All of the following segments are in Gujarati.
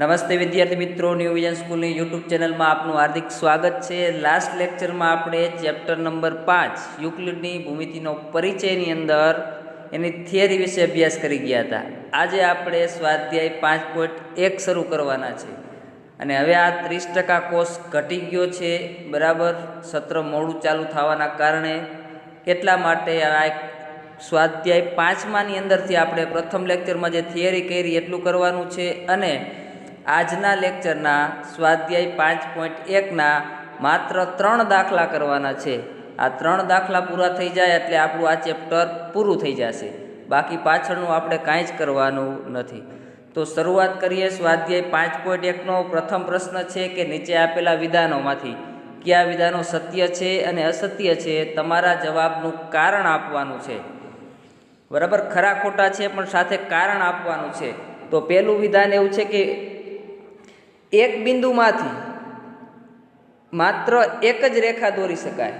નમસ્તે વિદ્યાર્થી મિત્રો ન્યૂ વિઝન સ્કૂલની યુટ્યુબ ચેનલમાં આપનું હાર્દિક સ્વાગત છે. લાસ્ટ લેક્ચરમાં આપણે ચેપ્ટર નંબર પાંચ, યુક્લિડની ભૂમિતિનો પરિચયની અંદર એની થિયરી વિશે અભ્યાસ કરી ગયા હતા. આજે આપણે સ્વાધ્યાય પાંચ પોઈન્ટ એક શરૂ કરવાના છે. અને હવે આ ત્રીસ ટકા કોર્સ ઘટી ગયો છે, બરાબર? સત્ર મોડું ચાલુ થવાના કારણે એટલા માટે આ એક સ્વાધ્યાય પાંચમાની અંદરથી આપણે પ્રથમ લેક્ચરમાં જે થિયરી કરી, એટલું કરવાનું છે. અને આજના લેક્ચરના સ્વાધ્યાય પાંચ પોઈન્ટ એકના માત્ર ત્રણ દાખલા કરવાના છે. આ ત્રણ દાખલા પૂરા થઈ જાય એટલે આપણું આ ચેપ્ટર પૂરું થઈ જશે. બાકી પાછળનું આપણે કાંઈ જ કરવાનું નથી. તો શરૂઆત કરીએ સ્વાધ્યાય પાંચ પોઈન્ટ એકનો. પ્રથમ પ્રશ્ન છે કે નીચે આપેલા વિધાનોમાંથી કયા વિધાનો સત્ય છે અને અસત્ય છે તમારા જવાબનું કારણ આપવાનું છે. બરાબર? ખરા ખોટા છે, પણ સાથે કારણ આપવાનું છે. તો પહેલું વિધાન એવું છે કે એક બિંદુમાંથી માત્ર એક જ રેખા દોરી શકાય.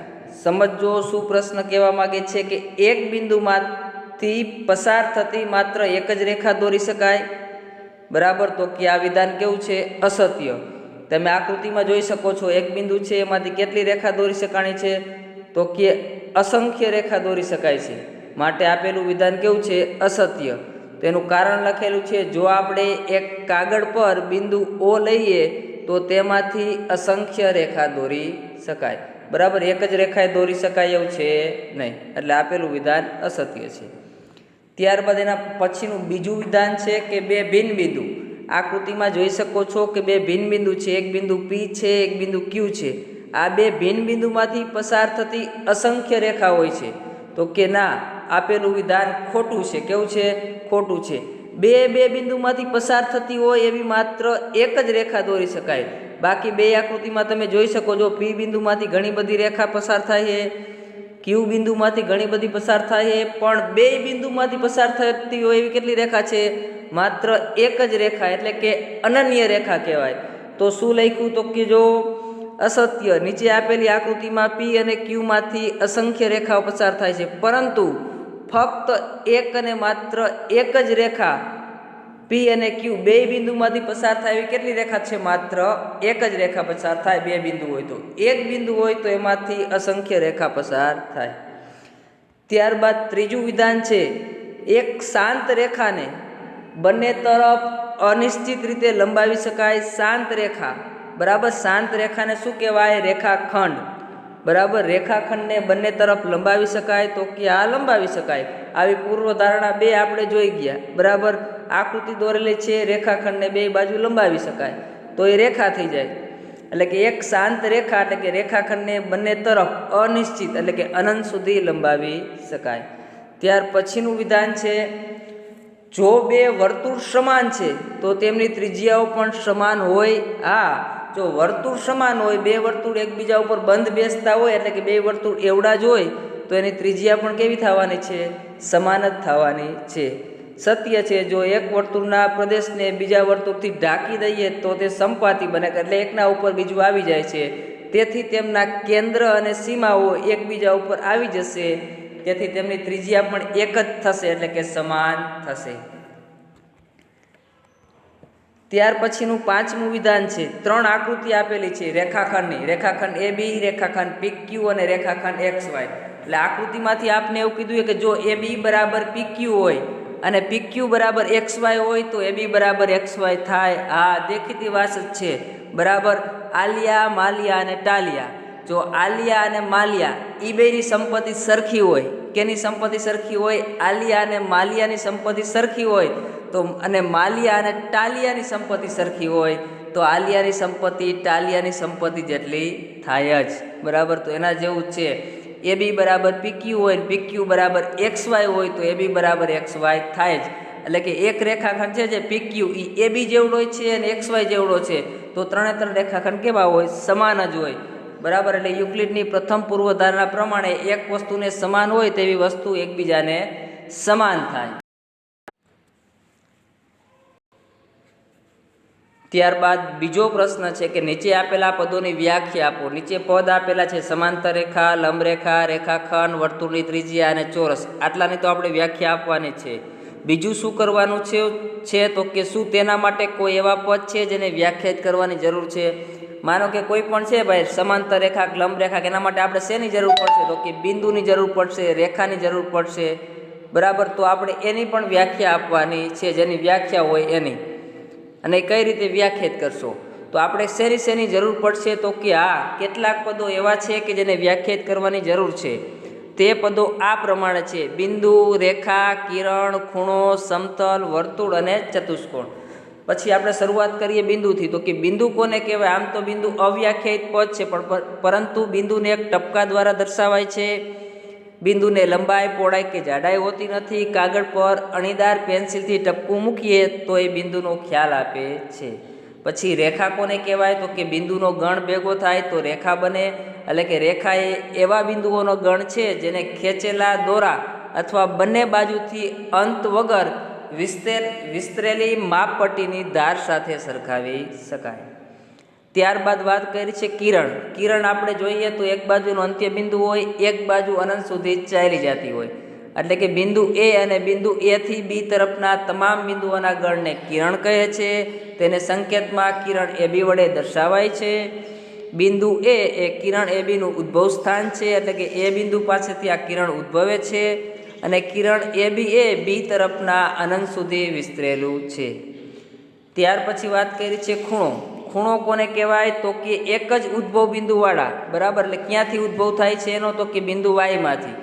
સમજો શું પ્રશ્ન કહેવા માગે છે કે એક બિંદુમાંથી પસાર થતી માત્ર એક જ રેખા દોરી શકાય? બરાબર, તો કે આ વિધાન કેવું છે? અસત્ય. તમે આકૃતિમાં જોઈ શકો છો, એક બિંદુ છે, એમાંથી કેટલી રેખા દોરી શકાણી છે? તો કે અસંખ્ય રેખા દોરી શકાય છે. માટે આપેલું વિધાન કેવું છે? અસત્ય. તેનું કારણ લખેલું છે, જો આપણે એક કાગળ પર બિંદુ ઓ લઈએ, તો તેમાંથી અસંખ્ય રેખા દોરી શકાય. બરાબર એક જ રેખાએ દોરી શકાય એવું છે નહીં. એટલે આપેલું વિધાન અસત્ય છે. ત્યારબાદ એના પછીનું બીજું વિધાન છે કે બે ભિન્ન બિંદુ. આકૃતિમાં જોઈ શકો છો કે બે ભિન્ન બિંદુ છે. એક બિંદુ પી છે, એક બિંદુ ક્યુ છે. આ બે ભિન્ન બિંદુમાંથી પસાર થતી અસંખ્ય રેખા હોય છે. તો કે ના આપેલું વિધાન ખોટું છે. કેવું છે? ખોટું છે. બે બે બિંદુમાંથી પસાર થતી હોય એવી માત્ર એક જ રેખા દોરી શકાય. બાકી બે આકૃતિમાં તમે જોઈ શકો છો, પી બિંદુમાંથી ઘણી બધી રેખા પસાર થાય છે, ક્યુ બિંદુમાંથી ઘણી બધી પસાર થાય છે, પણ બે બિંદુમાંથી પસાર થતી હોય એવી કેટલી રેખા છે? માત્ર એક જ રેખા, એટલે કે અનન્ય રેખા કહેવાય. તો શું લખ્યું? તો કે જો અસત્ય. નીચે આપેલી આકૃતિમાં પી અને ક્યુમાંથી અસંખ્ય રેખાઓ પસાર થાય છે. પરંતુ ફક્ત એક અને માત્ર એક જ રેખા પી અને ક્યુ બે બિંદુમાંથી પસાર થાય એવી કેટલી રેખા છે? માત્ર એક જ રેખા પસાર થાય, બે બિંદુ હોય તો. એક બિંદુ હોય તો એમાંથી અસંખ્ય રેખા પસાર થાય. ત્યારબાદ ત્રીજું વિધાન છે, એક શાંત રેખાને બંને તરફ અનિશ્ચિત રીતે લંબાવી શકાય. શાંત રેખા, બરાબર? શાંત રેખાને શું કહેવાય? રેખાખંડ. બરાબર રેખાખંડને બંને તરફ લંબાવી શકાય તો કે આ લંબાવી શકાય. આવી પૂર્વ ધારણા બે આપણે જોઈ ગયા. બરાબર આકૃતિ દોરેલી છે, રેખાખંડને બે બાજુ લંબાવી શકાય. તો એ રેખા થઈ જાય. એટલે કે એક શાંત રેખા એટલે કે રેખાખંડને બંને તરફ અનિશ્ચિત એટલે કે અનંત સુધી લંબાવી શકાય. ત્યાર પછીનું વિધાન છે, જો બે વર્તુળ સમાન છે, તો તેમની ત્રિજ્યાઓ પણ સમાન હોય. હા જો વર્તુળ સમાન હોય, બે વર્તુળ એકબીજા ઉપર બંધ બેસતા હોય, એટલે કે બે વર્તુળ એવડા જ હોય, તો એની ત્રિજ્યા પણ કેવી થવાની છે? સમાન જ થવાની છે. સત્ય છે, જો એક વર્તુળના પ્રદેશને બીજા વર્તુળથી ઢાંકી દઈએ, તો તે સંપાતી બને, એટલે એકના ઉપર બીજું આવી જાય છે. તેથી તેમના કેન્દ્ર અને સીમાઓ એકબીજા ઉપર આવી જશે. તેથી તેમની ત્રિજ્યા પણ એક જ થશે, એટલે કે સમાન થશે. ત્યાર પછીનું પાંચમું વિધાન છે, ત્રણ આકૃતિ આપેલી છે, રેખાખંડની. રેખાખંડ એ બી રેખાખંડ પી ક્યુ અને રેખાખંડ એક્સ વાય એટલે આકૃતિમાંથી આપને એવું કીધું કે જો એ બી બરાબર પી ક્યુ હોય અને પી ક્યુ બરાબર એક્સ વાય હોય, તો એ બી બરાબર એક્સ વાય થાય. હા દેખીતી વાત જ છે. બરાબર આલિયા, માલિયા અને ટાલિયા. જો આલિયા અને માલિયા એ બેની સંપત્તિ સરખી હોય, કેની સંપત્તિ સરખી હોય? આલિયા અને માલિયાની સંપત્તિ સરખી હોય તો અને માલિયા અને ટાલિયાની સંપત્તિ સરખી હોય, તો આલિયાની સંપત્તિ ટાલિયાની સંપત્તિ જેટલી થાય જ. બરાબર? તો એના જેવું જ છે. એ બી બરાબર પીક્યુ હોય પીક્યુ બરાબર એક્સ વાય હોય, તો એ બી બરાબર એક્સ વાય થાય જ. એટલે કે એક રેખાખંડ છે જે પીક્યુ એ એ બી જેવડો છે અને એક્સ વાય જેવડો છે. તો ત્રણે ત્રણ રેખાખંડ કેવા હોય? સમાન જ હોય. બરાબર? એટલે યુક્લિડની પ્રથમ પૂર્વધારણા પ્રમાણે એક વસ્તુને સમાન હોય તેવી વસ્તુ એકબીજાને સમાન થાય. ત્યારબાદ બીજો પ્રશ્ન છે કે નીચે આપેલા પદોની વ્યાખ્યા આપો. નીચે પદ આપેલા છે સમાંતર રેખા લંબરેખા રેખાખંડ વર્તુળની ત્રિજ્યા અને ચોરસ. આટલાની તો આપણે વ્યાખ્યા આપવાની છે. બીજું શું કરવાનું છે છે તો કે શું તેના માટે કોઈ એવા પદ છે જેને વ્યાખ્યાયિત કરવાની જરૂર છે? માનો કે કોઈ પણ છે ભાઈ, સમાંતર રેખા લંબરેખા એના માટે આપણે શેની જરૂર પડશે? તો કે બિંદુની જરૂર પડશે, રેખાની જરૂર પડશે. બરાબર, તો આપણે એની પણ વ્યાખ્યા આપવાની છે. જેની વ્યાખ્યા હોય એની. અને કઈ રીતે વ્યાખ્યાત કરશો? તો આપણે શેની શેની જરૂર પડશે તો કે આ કેટલાક પદો એવા છે કે જેને વ્યાખ્યાત કરવાની જરૂર છે. તે પદો આ પ્રમાણે છે. બિંદુ, રેખા, કિરણ, ખૂણો, સમતલ, વર્તુળ અને ચતુષ્કોણ. પછી આપણે શરૂઆત કરીએ બિંદુથી. તો કે બિંદુ કોને કહેવાય? આમ તો બિંદુ અવ્યાખ્યાયિત પદ છે, પણ પરંતુ બિંદુને એક ટપકા દ્વારા દર્શાવાય છે. બિંદુને લંબાઈ પહોળાઈ કે જાડાઈ હોતી નથી, કાગળ પર અણીદાર પેન્સિલથી ટપકું મૂકીએ તો એ બિંદુનો ખ્યાલ આપે છે. પછી રેખા કોને કહેવાય? તો કે બિંદુનો ગણ ભેગો થાય તો રેખા બને. એટલે કે રેખા એ એવા બિંદુઓનો ગણ છે જેને ખેંચેલા દોરા અથવા બંને બાજુથી અંત વગર વિસ્તેર, વિસ્તરેલી માપપટ્ટીની ધાર સાથે સરખાવી શકાય. ત્યારબાદ વાત કરી છે કિરણ. કિરણ આપણે જોઈએ તો એક બાજુનું અંત્ય બિંદુ હોય, એક બાજુ અનંત સુધી ચાલી જતી હોય. એટલે કે બિંદુ એ અને બિંદુ એથી બી તરફના તમામ બિંદુઓના ગણને કિરણ કહે છે. તેને સંકેતમાં કિરણ એ બી વડે દર્શાવાય છે. બિંદુ એ એ કિરણ એ બીનું ઉદ્ભવ સ્થાન છે, એટલે કે એ બિંદુ પાસેથી આ કિરણ ઉદ્ભવે છે અને કિરણ એ બી એ બી તરફના અનંત સુધી વિસ્તરેલું છે. ત્યાર પછી વાત કરી છે ખૂણો. ખૂણો કોને કહેવાય તો કે એક જ ઉદ્ભવ બિંદુવાળા, બરાબર? એટલે ક્યાંથી ઉદ્ભવ થાય છે એનો તો કે બિંદુ વાયમાંથી.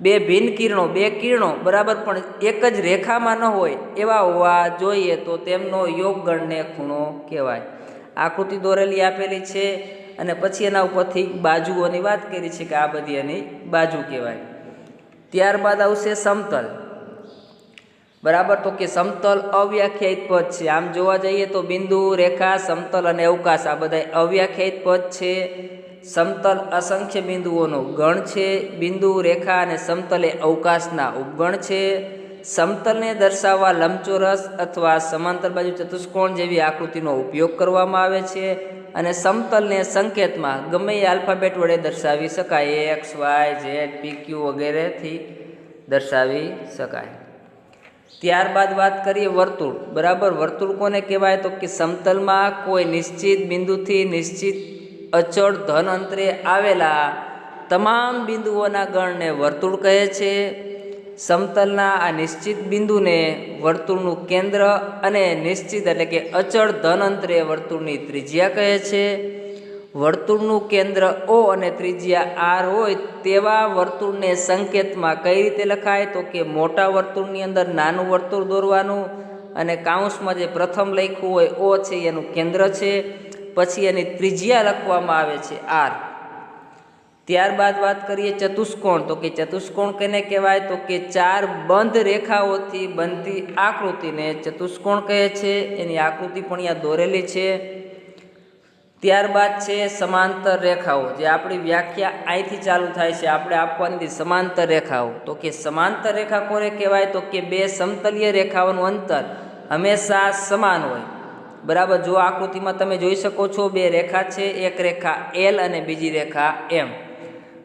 બે ભિન્ન કિરણો, બે કિરણો, બરાબર? પણ એક જ રેખામાં ન હોય એવા હોવા જોઈએ તો તેમનો યોગ ગણને ખૂણો કહેવાય. આકૃતિ દોરેલી આપેલી છે અને પછી એના ઉપરથી બાજુઓની વાત કરી છે કે આ બધી એની બાજુ કહેવાય. ત્યારબાદ આવશે સમતલ. બરાબર? તો કે સમતલ અવ્યાખ્યાયિત પદ છે. આમ જોવા જઈએ તો બિંદુ, રેખા, સમતલ અને અવકાશ આ બધા અવ્યાખ્યાયિત પદ છે. સમતલ અસંખ્ય બિંદુઓનો ગણ છે. બિંદુ, રેખા અને સમતલ એ અવકાશના ઉપગણ છે. સમતલને દર્શાવવા લંબચોરસ અથવા સમાંતર બાજુ ચતુષ્કોણ જેવી આકૃતિનો ઉપયોગ કરવામાં આવે છે અને સમતલને સંકેતમાં ગમે એ આલ્ફાબેટ વડે દર્શાવી શકાય. X, Y, Z, P, Q વગેરેથી દર્શાવી શકાય. ત્યારબાદ વાત કરીએ વર્તુળ. બરાબર? વર્તુળ કોને કહેવાય? તો કે સમતલમાં કોઈ નિશ્ચિત બિંદુથી નિશ્ચિત અચળ ધન અંતરે આવેલા તમામ બિંદુઓના ગણને વર્તુળ કહે છે. સમતલના આ નિશ્ચિત બિંદુને વર્તુળનું કેન્દ્ર અને નિશ્ચિત એટલે કે અચળ ધન અંતરે વર્તુળની ત્રિજ્યા કહે છે. વર્તુળનું કેન્દ્ર ઓ અને ત્રિજ્યા આર હોય તેવા વર્તુળને સંકેતમાં કઈ રીતે લખાય? તો કે મોટા વર્તુળની અંદર નાનું વર્તુળ દોરવાનું અને કાઉન્સમાં જે પ્રથમ લખ્યું હોય ઓ છે એનું કેન્દ્ર છે. પછી એની ત્રિજ્યા લખવામાં આવે છે આર ત્યારબાદ વાત કરીએ ચતુષ્કોણ. તો કે ચતુષ્કોણ કેને કહેવાય? તો કે ચાર બંધ રેખાઓથી બનતી આકૃતિને ચતુષ્કોણ કહે છે. એની આકૃતિ પણ અહીંયા દોરેલી છે. ત્યારબાદ છે સમાંતર રેખાઓ, જે આપણી વ્યાખ્યા અહીંથી ચાલુ થાય છે, આપણે આપવાની સમાંતર રેખાઓ. તો કે સમાંતર રેખા કોને કહેવાય? તો કે બે સમતલીય રેખાઓનું અંતર હંમેશા સમાન હોય. બરાબર? જો આકૃતિમાં તમે જોઈ શકો છો, બે રેખા છે, એક રેખા એલ અને બીજી રેખા એમ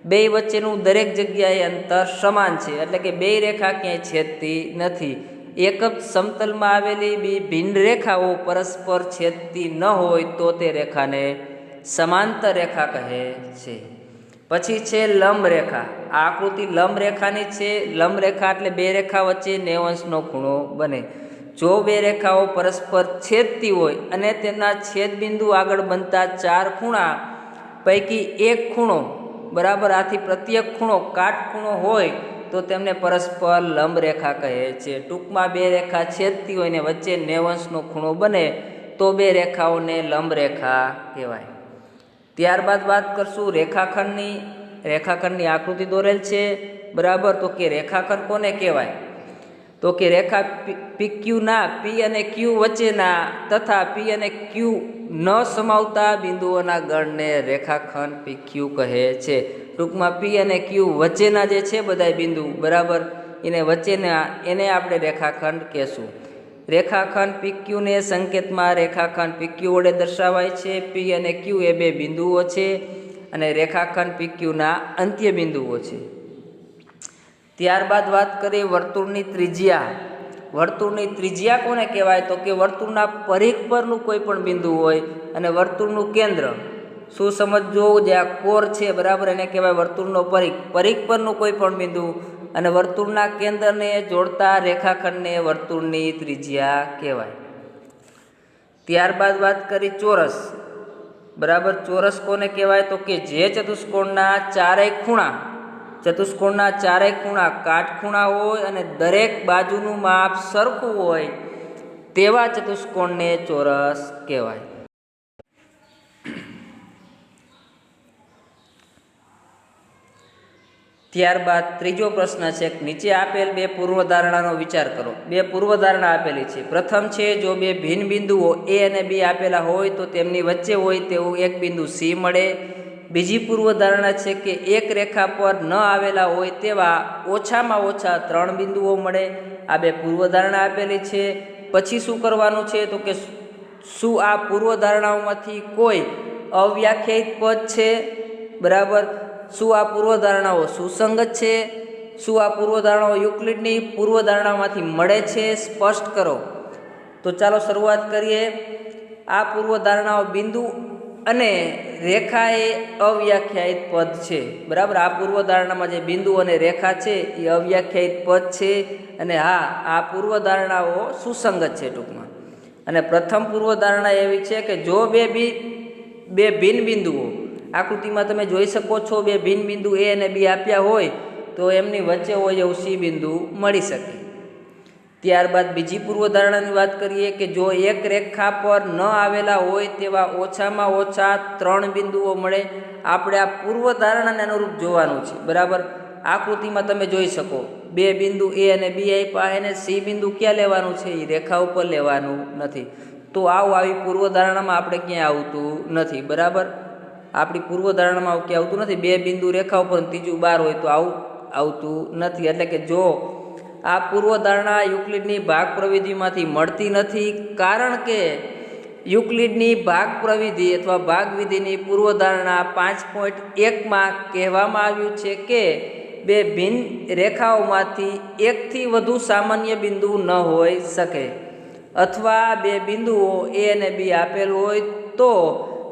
બે વચ્ચેનું દરેક જગ્યાએ અંતર સમાન છે. એટલે કે બે રેખા ક્યાંય છેદતી નથી. એક જ સમતલમાં આવેલી બે ભિન્ન રેખાઓ પરસ્પર છેદતી ન હોય તો તે રેખાને સમાંતર રેખા કહે છે. પછી છે લંબ રેખા. આ આકૃતિ લંબ રેખાની છે. લંબ રેખા એટલે બે રેખા વચ્ચે નેવંશનો ખૂણો બને. જો બે રેખાઓ પરસ્પર છેદતી હોય અને તેના છેદબિંદુ આગળ બનતા ચાર ખૂણા પૈકી એક ખૂણો, બરાબર આથી પ્રત્યેક ખૂણો કાટખૂણો હોય તો તેમને પરસ્પર લંબ રેખા કહે છે. ટૂંકમાં બે રેખા છેદતી હોય ને વચ્ચે નેવંશનો ખૂણો બને તો બે રેખાઓને લંબ રેખા કહેવાય. ત્યારબાદ વાત કરશું રેખાખંડની. રેખાખંડની આકૃતિ દોરેલ છે. બરાબર? તો કે રેખાખંડ કોને કહેવાય? તો કે રેખા પી ક્યુના પી અને ક્યુ વચ્ચેના તથા પી અને ક્યુ ન સમાવતા બિંદુઓના ગણને રેખાખંડ પી ક્યુ કહે છે. ટૂંકમાં પી અને ક્યુ વચ્ચેના જે છે બધા બિંદુ, બરાબર? એને વચ્ચેના, એને આપણે રેખાખંડ કહેશું. રેખાખંડ પી ક્યુને સંકેતમાં રેખાખંડ પી ક્યુ વડે દર્શાવાય છે. પી અને ક્યુ એ બે બિંદુઓ છે અને રેખાખંડ પી ક્યુના અંત્ય બિંદુઓ છે. ત્યારબાદ વાત કરીએ વર્તુળની ત્રિજ્યા. વર્તુળની ત્રિજ્યા કોને કહેવાય? તો કે વર્તુળના પરિઘ પરનું કોઈ પણ બિંદુ હોય અને વર્તુળનું કેન્દ્ર. શું સમજજો જે આ કોર છે, બરાબર? એને કહેવાય વર્તુળનો પરિઘ. પરિઘ પરનું કોઈ પણ બિંદુ અને વર્તુળના કેન્દ્રને જોડતા રેખાખંડને વર્તુળની ત્રિજ્યા કહેવાય. ત્યારબાદ વાત કરી ચોરસ. બરાબર? ચોરસ કોને કહેવાય? તો કે જે ચતુષ્કોણના ચારેય ખૂણા ચતુષ્કોણના ચારેય ખૂણા કાટખૂણા હોય અને દરેક બાજુનું માપ સરખું હોય, તેવા ચતુષ્કોણને ચોરસ કહેવાય. ત્યારબાદ ત્રીજો પ્રશ્ન છે, નીચે આપેલ બે પૂર્વધારણાનો વિચાર કરો. બે પૂર્વધારણા આપેલી છે. પ્રથમ છે, જો બે ભિન્ન બિંદુઓ એ અને બી આપેલા હોય તો તેમની વચ્ચે હોય તેવું એક બિંદુ સી મળે. બીજી પૂર્વધારણા છે કે એક રેખા પર ન આવેલા હોય તેવા ઓછામાં ઓછા ત્રણ બિંદુઓ મળે. આ બે પૂર્વધારણા આપેલી છે. પછી શું કરવાનું છે? તો કે શું આ પૂર્વધારણાઓમાંથી કોઈ અવ્યાખ્યાયિત પદ છે? બરાબર. શું આ પૂર્વધારણાઓ સુસંગત છે? શું આ પૂર્વધારણાઓ યુક્લિડની પૂર્વધારણામાંથી મળે છે? સ્પષ્ટ કરો. તો ચાલો શરૂઆત કરીએ. આ પૂર્વધારણાઓ બિંદુ અને રેખા એ અવ્યાખ્યાયિત પદ છે. બરાબર? આ પૂર્વધારણામાં જે બિંદુ અને રેખા છે, એ અવ્યાખ્યાયિત પદ છે અને હા, આ પૂર્વધારણાઓ સુસંગત છે ટૂંકમાં. અને પ્રથમ પૂર્વધારણા એવી છે કે જો બે બી, બે ભિન્ન બિંદુઓ આકૃતિમાં તમે જોઈ શકો છો, બે ભિન્ન બિંદુ એ અને બી આપ્યા હોય, તો એમની વચ્ચે હોય એવું સી બિંદુ મળી શકે. ત્યારબાદ બીજી પૂર્વધારણાની વાત કરીએ કે જો એક રેખા પર ન આવેલા હોય તેવા ઓછામાં ઓછા ત્રણ બિંદુઓ મળે, આપણે આ પૂર્વધારણાને અનુરૂપ જોવાનું છે. બરાબર? આકૃતિમાં તમે જોઈ શકો, બે બિંદુ એ અને બી આપ્યા, એને સી બિંદુ ક્યાં લેવાનું છે? એ રેખા ઉપર લેવાનું નથી. તો આવું આવી પૂર્વધારણામાં આપણે ક્યાંય આવતું નથી. બરાબર? આપણી પૂર્વધારણામાં ક્યાં આવતું નથી. બે બિંદુ રેખા ઉપર ત્રીજું બાર હોય તો આવું આવતું નથી. એટલે કે જો આ પૂર્વધારણા યુક્લિડની ભાગ પ્રવિધિમાંથી મળતી નથી કારણ કે યુક્લિડની ભાગ પ્રવિધિ અથવા ભાગ વિધિની પૂર્વધારણા પાંચ પોઈન્ટ એકમાં કહેવામાં આવ્યું છે કે બે ભિન્ન રેખાઓમાંથી એકથી વધુ સામાન્ય બિંદુ ન હોઈ શકે. અથવા બે બિંદુઓ એ અને બી આપેલ હોય તો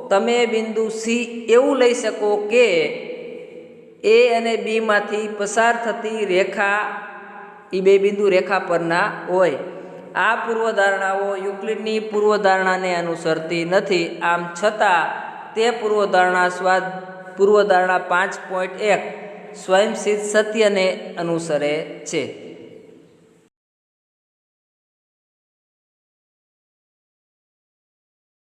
તમે બિંદુ સી એવું લઈ શકો કે એ અને બીમાંથી પસાર થતી રેખા એ બે બિંદુ રેખા પરના હોય. આ પૂર્વધારણાઓ યુક્લિડની પૂર્વધારણાને અનુસરતી નથી. આમ છતાં, તે પૂર્વધારણા સ્વાદ, પૂર્વધારણા પાંચ પોઈન્ટ એક સ્વયંસિદ્ધ સત્યને અનુસરે છે.